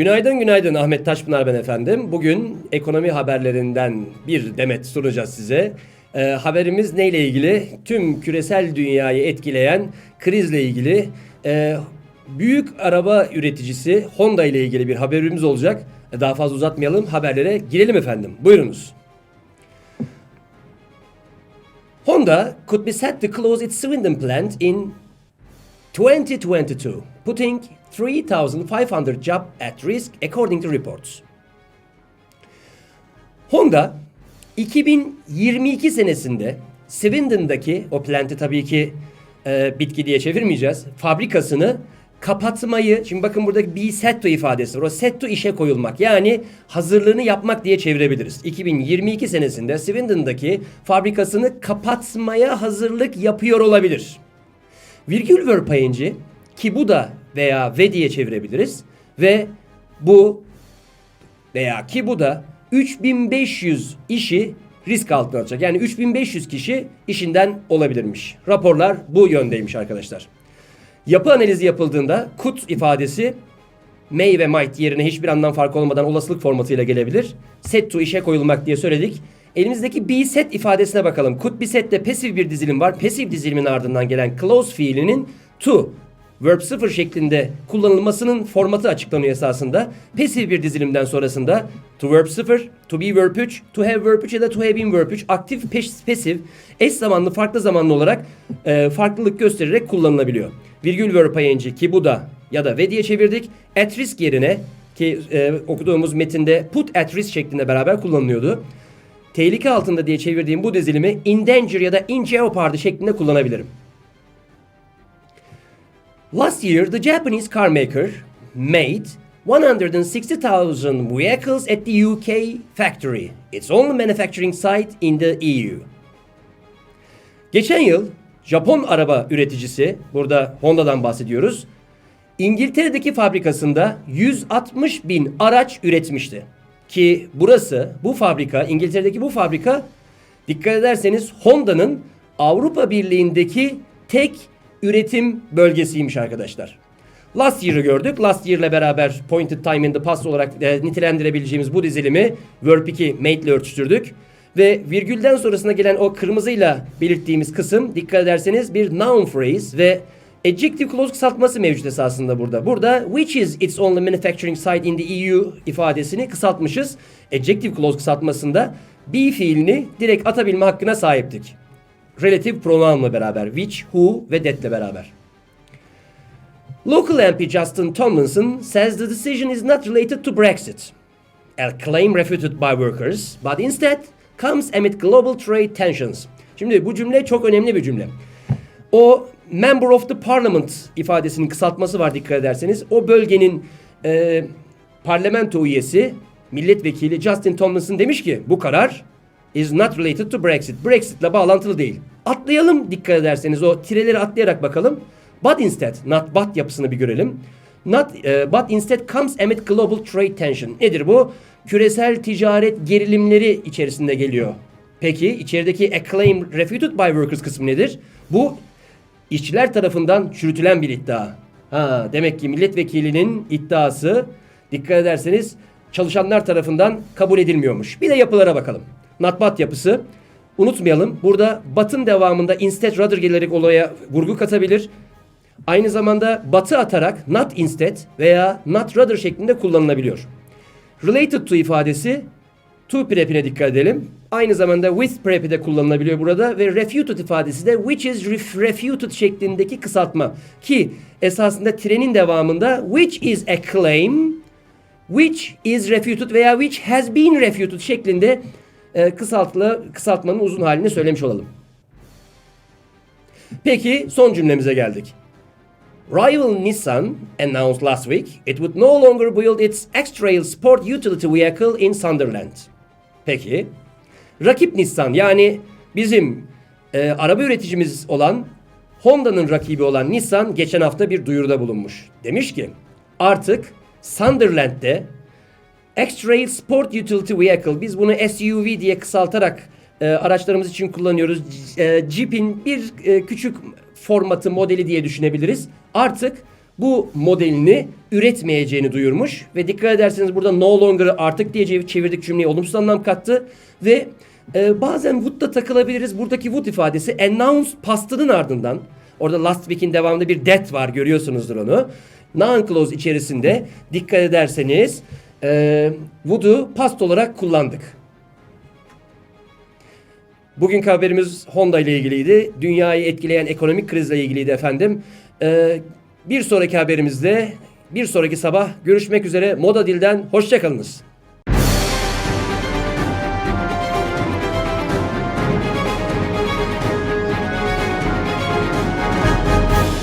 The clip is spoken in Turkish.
Günaydın günaydın Ahmet Taşpınar ben efendim. Bugün ekonomi haberlerinden bir demet sunacağız size. Ee, haberimiz neyle ilgili? Tüm küresel dünyayı etkileyen krizle ilgili e, büyük araba üreticisi Honda ile ilgili bir haberimiz olacak. Daha fazla uzatmayalım haberlere girelim efendim. Buyurunuz. Honda could be set to close its Swindon plant in 2022, putting 3,500 jobs at risk according to reports. Honda 2022 senesinde Swindon'daki o planti tabii ki e, bitki diye çevirmeyeceğiz. Fabrikasını kapatmayı, şimdi bakın buradaki bir setto ifadesi var. O setto işe koyulmak yani hazırlığını yapmak diye çevirebiliriz. 2022 senesinde Swindon'daki fabrikasını kapatmaya hazırlık yapıyor olabilir. Virgül verpayıncı ki bu da veya ve diye çevirebiliriz ve bu veya ki bu da 3500 işi risk altına alacak. Yani 3500 kişi işinden olabilirmiş. Raporlar bu yöndeymiş arkadaşlar. Yapı analizi yapıldığında kut ifadesi may ve might yerine hiçbir anlam farkı olmadan olasılık formatıyla gelebilir. Set to işe koyulmak diye söyledik. Elimizdeki be set ifadesine bakalım. Could be set'te pasif bir dizilim var. Pasif dizilimin ardından gelen close fiilinin to verb 0 şeklinde kullanılmasının formatı açıklanıyor esasında. Pasif bir dizilimden sonrasında to verb 0, to be verb 3, to have verb 3 ya da to have been verb 3 aktif pasif eş zamanlı farklı zamanlı olarak e, farklılık göstererek kullanılabiliyor. Virgül verb ing ki bu da ya da ve diye çevirdik. At risk yerine ki e, okuduğumuz metinde put at risk şeklinde beraber kullanılıyordu. Tehlike altında diye çevirdiğim bu dizilimi in danger ya da in jeopardy şeklinde kullanabilirim. Last year, the Japanese car maker made 160,000 vehicles at the UK factory, its only manufacturing site in the EU. Geçen yıl Japon araba üreticisi, burada Honda'dan bahsediyoruz, İngiltere'deki fabrikasında 160 bin araç üretmişti. Ki burası, bu fabrika, İngiltere'deki bu fabrika dikkat ederseniz Honda'nın Avrupa Birliği'ndeki tek üretim bölgesiymiş arkadaşlar. Last Year'ı gördük. Last Year'la beraber Pointed Time in the Past olarak e, nitelendirebileceğimiz bu dizilimi Verb 2 made ile örtüştürdük. Ve virgülden sonrasına gelen o kırmızıyla belirttiğimiz kısım dikkat ederseniz bir noun phrase ve adjective clause kısaltması mevcut esasında burada. Burada which is its only manufacturing site in the EU ifadesini kısaltmışız. Adjective clause kısaltmasında be fiilini direkt atabilme hakkına sahiptik. Relative pronounla beraber which, who ve that'le beraber. Local MP Justin Tomlinson says the decision is not related to Brexit, a claim refuted by workers, but instead comes amid global trade tensions. Şimdi bu cümle çok önemli bir cümle. O member of the parliament ifadesinin kısaltması var dikkat ederseniz. O bölgenin e, parlamento üyesi, milletvekili Justin Tomlinson demiş ki bu karar is not related to Brexit. Brexit'le bağlantılı değil. Atlayalım dikkat ederseniz o tireleri atlayarak bakalım. But instead, not but yapısını bir görelim. Not, e, but instead comes amid global trade tension. Nedir bu? Küresel ticaret gerilimleri içerisinde geliyor. Peki içerideki a claim refuted by workers kısmı nedir? Bu işçiler tarafından çürütülen bir iddia. Ha, demek ki milletvekilinin iddiası dikkat ederseniz çalışanlar tarafından kabul edilmiyormuş. Bir de yapılara bakalım. Not but yapısı. Unutmayalım burada batın devamında instead rather gelerek olaya vurgu katabilir. Aynı zamanda batı atarak not instead veya not rather şeklinde kullanılabiliyor. Related to ifadesi to prep'ine dikkat edelim. Aynı zamanda with prep'i de kullanılabiliyor burada ve refuted ifadesi de which is ref- refuted şeklindeki kısaltma. Ki esasında trenin devamında which is a claim, which is refuted veya which has been refuted şeklinde e, kısaltlı, kısaltmanın uzun halini söylemiş olalım. Peki son cümlemize geldik. Rival Nissan announced last week it would no longer build its X-Trail sport utility vehicle in Sunderland. Peki, rakip Nissan yani bizim e, araba üreticimiz olan Honda'nın rakibi olan Nissan geçen hafta bir duyuruda bulunmuş. Demiş ki artık Sunderland'de X-Trail Sport Utility Vehicle biz bunu SUV diye kısaltarak e, araçlarımız için kullanıyoruz. E, Jeep'in bir e, küçük formatı modeli diye düşünebiliriz. Artık bu modelini üretmeyeceğini duyurmuş ve dikkat ederseniz burada no longer artık diye çev- çevirdik cümleyi olumsuz anlam kattı ve e, bazen would takılabiliriz. Buradaki would ifadesi announced pastının ardından orada last week'in devamında bir that var görüyorsunuzdur onu. Noun clause içerisinde dikkat ederseniz e, would'u past olarak kullandık. Bugünkü haberimiz Honda ile ilgiliydi. Dünyayı etkileyen ekonomik krizle ilgiliydi efendim. Ee, bir sonraki haberimizde bir sonraki sabah görüşmek üzere. Moda Dil'den hoşçakalınız.